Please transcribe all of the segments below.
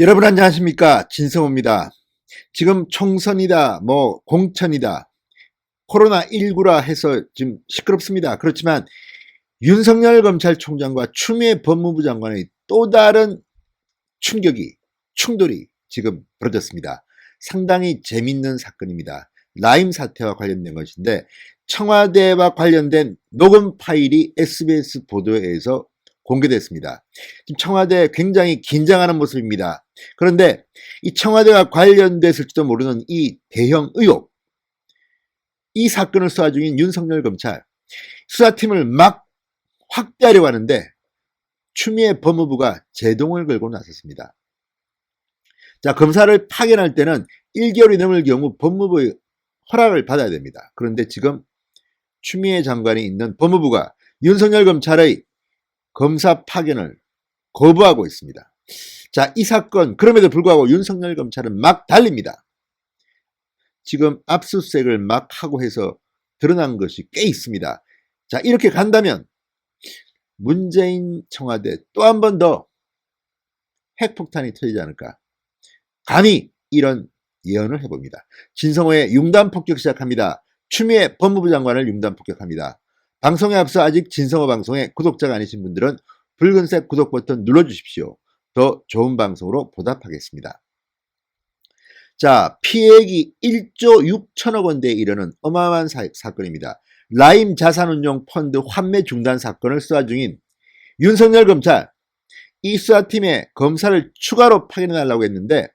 여러분 안녕하십니까 진성호입니다. 지금 총선이다 뭐 공천이다 코로나19라 해서 지금 시끄럽습니다. 그렇지만 윤석열 검찰총장과 추미애 법무부 장관의 또 다른 충격이 충돌이 지금 벌어졌습니다. 상당히 재밌는 사건입니다. 라임 사태와 관련된 것인데 청와대와 관련된 녹음 파일이 SBS 보도에 의해서 공개됐습니다. 지금 청와대 굉장히 긴장하는 모습입니다. 그런데 이 청와대와 관련됐을지도 모르는 이 대형 의혹, 이 사건을 수사 중인 윤석열 검찰 수사팀을 막 확대하려고 하는데 추미애 법무부가 제동을 걸고 나섰습니다. 자, 검사를 파견할 때는 1개월이 넘을 경우 법무부의 허락을 받아야 됩니다. 그런데 지금 추미애 장관이 있는 법무부가 윤석열 검찰의 검사 파견을 거부하고 있습니다. 자, 이 사건, 그럼에도 불구하고 윤석열 검찰은 막 달립니다. 지금 압수수색을 막 하고 해서 드러난 것이 꽤 있습니다. 자, 이렇게 간다면 문재인 청와대 또 한 번 더 핵폭탄이 터지지 않을까. 감히 이런 예언을 해봅니다. 진성호의 융단 폭격 시작합니다. 추미애 법무부 장관을 융단 폭격합니다. 방송에 앞서 아직 진성호 방송에 구독자가 아니신 분들은 붉은색 구독 버튼 눌러주십시오. 더 좋은 방송으로 보답하겠습니다. 자, 피해액이 1조 6천억 원대에 이르는 어마어마한 사, 사건입니다. 라임 자산운용 펀드 환매 중단 사건을 수사 중인 윤석열 검찰, 이 수사팀에 검사를 추가로 파견해달라고 했는데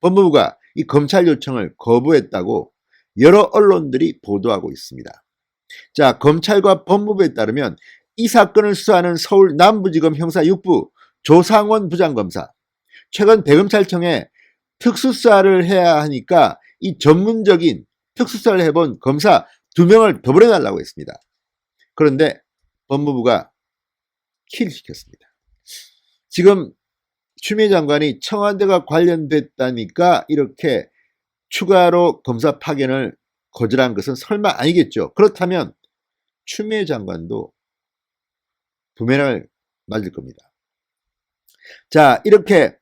법무부가 이 검찰 요청을 거부했다고 여러 언론들이 보도하고 있습니다. 자, 검찰과 법무부에 따르면 이 사건을 수사하는 서울 남부지검 형사 6부 조상원 부장검사, 최근 대검찰청에 특수수사를 해야 하니까 이 전문적인 특수수사를 해본 검사 두 명을 더 보내달라고 했습니다. 그런데 법무부가 킬 시켰습니다. 지금 추미애 장관이 청와대가 관련됐다니까 이렇게 추가로 검사 파견을 거절한 것은 설마 아니겠죠. 그렇다면 추미애 장관도 부메랑을 맞을 겁니다. 자, 이렇게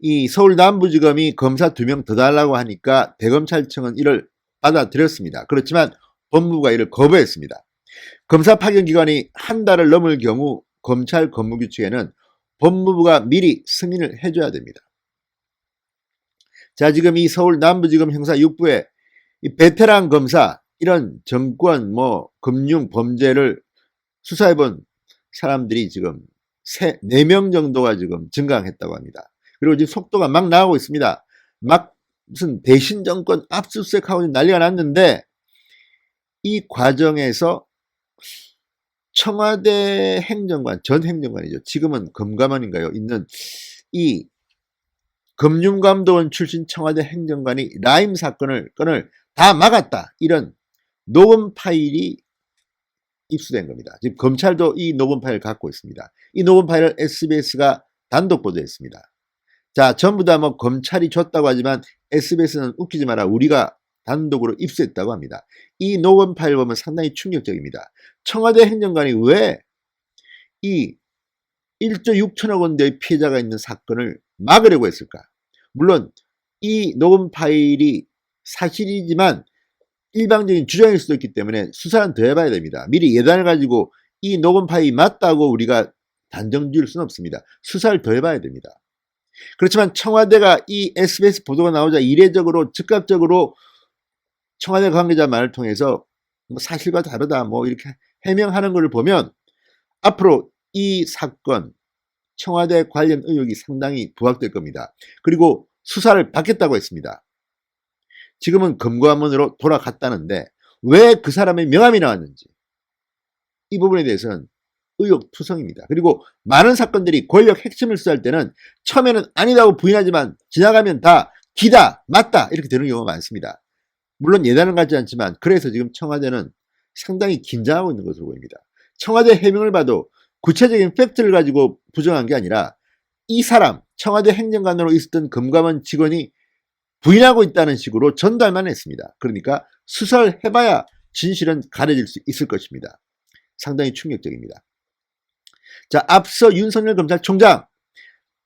이 서울 남부지검이 검사 두 명 더 달라고 하니까 대검찰청은 이를 받아들였습니다. 그렇지만 법무부가 이를 거부했습니다. 검사 파견 기간이 한 달을 넘을 경우 검찰 법무규칙에는 법무부가 미리 승인을 해줘야 됩니다. 자, 지금 이 서울 남부지검 형사 6부에 이 베테랑 검사 이런 정권 뭐 금융 범죄를 수사해본 사람들이 지금 세, 4명 정도가 지금 증강했다고 합니다. 그리고 지금 속도가 막 나가고 있습니다. 막 무슨 대신 정권 압수수색하고 난리가 났는데 이 과정에서 청와대 행정관, 전 행정관이죠. 지금은 금감원인가요? 있는 이 금융감독원 출신 청와대 행정관이 라임 사건을 건을 다 막았다. 이런 녹음 파일이 입수된 겁니다. 지금 검찰도 이 녹음 파일을 갖고 있습니다. 이 녹음 파일을 SBS가 단독 보도했습니다. 자, 전부 다 뭐 검찰이 줬다고 하지만 SBS는 웃기지 마라. 우리가 단독으로 입수했다고 합니다. 이 녹음 파일 보면 상당히 충격적입니다. 청와대 행정관이 왜 이 1조 6천억 원대의 피해자가 있는 사건을 막으려고 했을까? 물론 이 녹음 파일이 사실이지만 일방적인 주장일 수도 있기 때문에 수사는 더 해봐야 됩니다. 미리 예단을 가지고 이 녹음 파일이 맞다고 우리가 단정 지을 수는 없습니다. 수사를 더 해봐야 됩니다. 그렇지만 청와대가 이 SBS 보도가 나오자 이례적으로 즉각적으로 청와대 관계자 말을 통해서 뭐 사실과 다르다 뭐 이렇게 해명하는 것을 보면 앞으로 이 사건 청와대 관련 의혹이 상당히 부각될 겁니다. 그리고 수사를 받겠다고 했습니다. 지금은 검거함으로 돌아갔다는데 왜 그 사람의 명함이 나왔는지 이 부분에 대해서는 의혹 투성입니다. 그리고 많은 사건들이 권력 핵심을 수사할 때는 처음에는 아니라고 부인하지만 지나가면 다 기다, 맞다 이렇게 되는 경우가 많습니다. 물론 예단은 갖지 않지만 그래서 지금 청와대는 상당히 긴장하고 있는 것으로 보입니다. 청와대 해명을 봐도 구체적인 팩트를 가지고 부정한 게 아니라 이 사람 청와대 행정관으로 있었던 금감원 직원이 부인하고 있다는 식으로 전달만 했습니다. 그러니까 수사를 해봐야 진실은 가려질 수 있을 것입니다. 상당히 충격적입니다. 자, 앞서 윤석열 검찰총장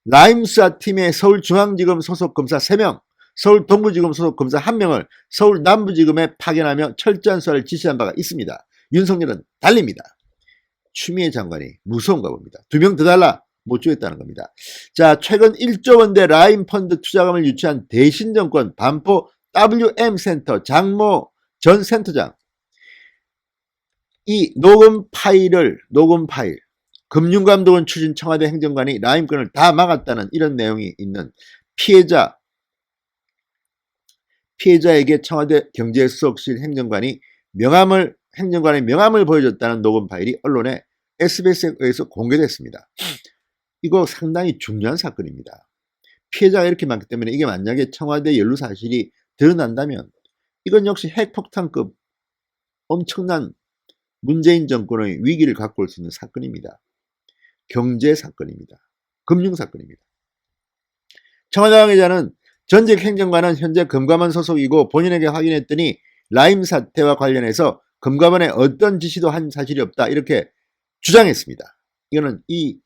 라임 수사 팀의 서울중앙지검 소속 검사 3명, 서울 동부지검 소속 검사 1명을 서울 남부지검에 파견하며 철저한 수사를 지시한 바가 있습니다. 윤석열은 달립니다. 추미애 장관이 무서운가 봅니다. 두 명 더 달라 못 주겠다는 겁니다. 자, 최근 1조 원대 라임 펀드 투자금을 유치한 대신정권 반포 WM 센터 장모 전 센터장 이 녹음 파일을 녹음 파일 금융감독원 추진 청와대 행정관이 라임권을 다 막았다는 이런 내용이 있는 피해자 피해자에게 청와대 경제수석실 행정관이 명함을 행정관의 명함을 보여줬다는 녹음 파일이 언론에 SBS에 의해서 공개됐습니다. 이거 상당히 중요한 사건입니다. 피해자가 이렇게 많기 때문에 이게 만약에 청와대 연루 사실이 드러난다면 이건 역시 핵폭탄급 엄청난 문재인 정권의 위기를 갖고 올 수 있는 사건입니다. 경제 사건입니다. 금융 사건입니다. 청와대 관계자는 전직 행정관은 현재 금감원 소속이고 본인에게 확인했더니 라임 사태와 관련해서 금감원에 어떤 지시도 한 사실이 없다 이렇게 주장했습니다. 이거는 이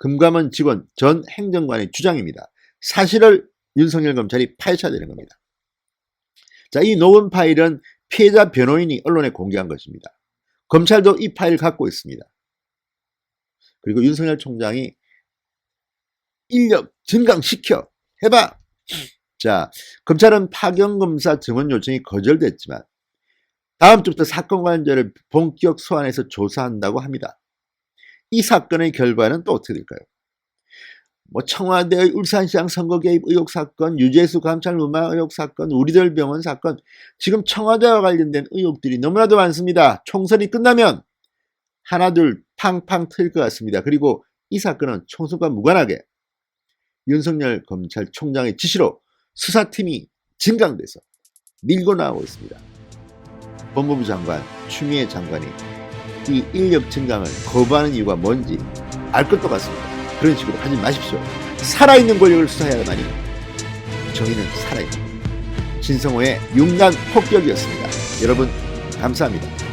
금감원 직원 전 행정관의 주장입니다. 사실을 윤석열 검찰이 파헤쳐야 되는 겁니다. 자, 이 녹음 파일은 피해자 변호인이 언론에 공개한 것입니다. 검찰도 이 파일 갖고 있습니다. 그리고 윤석열 총장이 인력 증강시켜 해봐. 자, 검찰은 파견검사 증언 요청이 거절됐지만 다음 주부터 사건 관계를 본격 소환해서 조사한다고 합니다. 이 사건의 결과는 또 어떻게 될까요? 뭐 청와대의 울산시장 선거 개입 의혹 사건, 유재수 감찰 무마 의혹 사건, 우리들 병원 사건, 지금 청와대와 관련된 의혹들이 너무나도 많습니다. 총선이 끝나면 하나둘 팡팡 트일 것 같습니다. 그리고 이 사건은 총선과 무관하게 윤석열 검찰총장의 지시로 수사팀이 증강돼서 밀고 나오고 있습니다. 법무부 장관, 추미애 장관이 이 인력 증강을 거부하는 이유가 뭔지 알 것도 같습니다. 그런 식으로 하지 마십시오. 살아있는 권력을 수사해야만이 정의는 살아있는 진성호의 육난 폭격이었습니다. 여러분 감사합니다.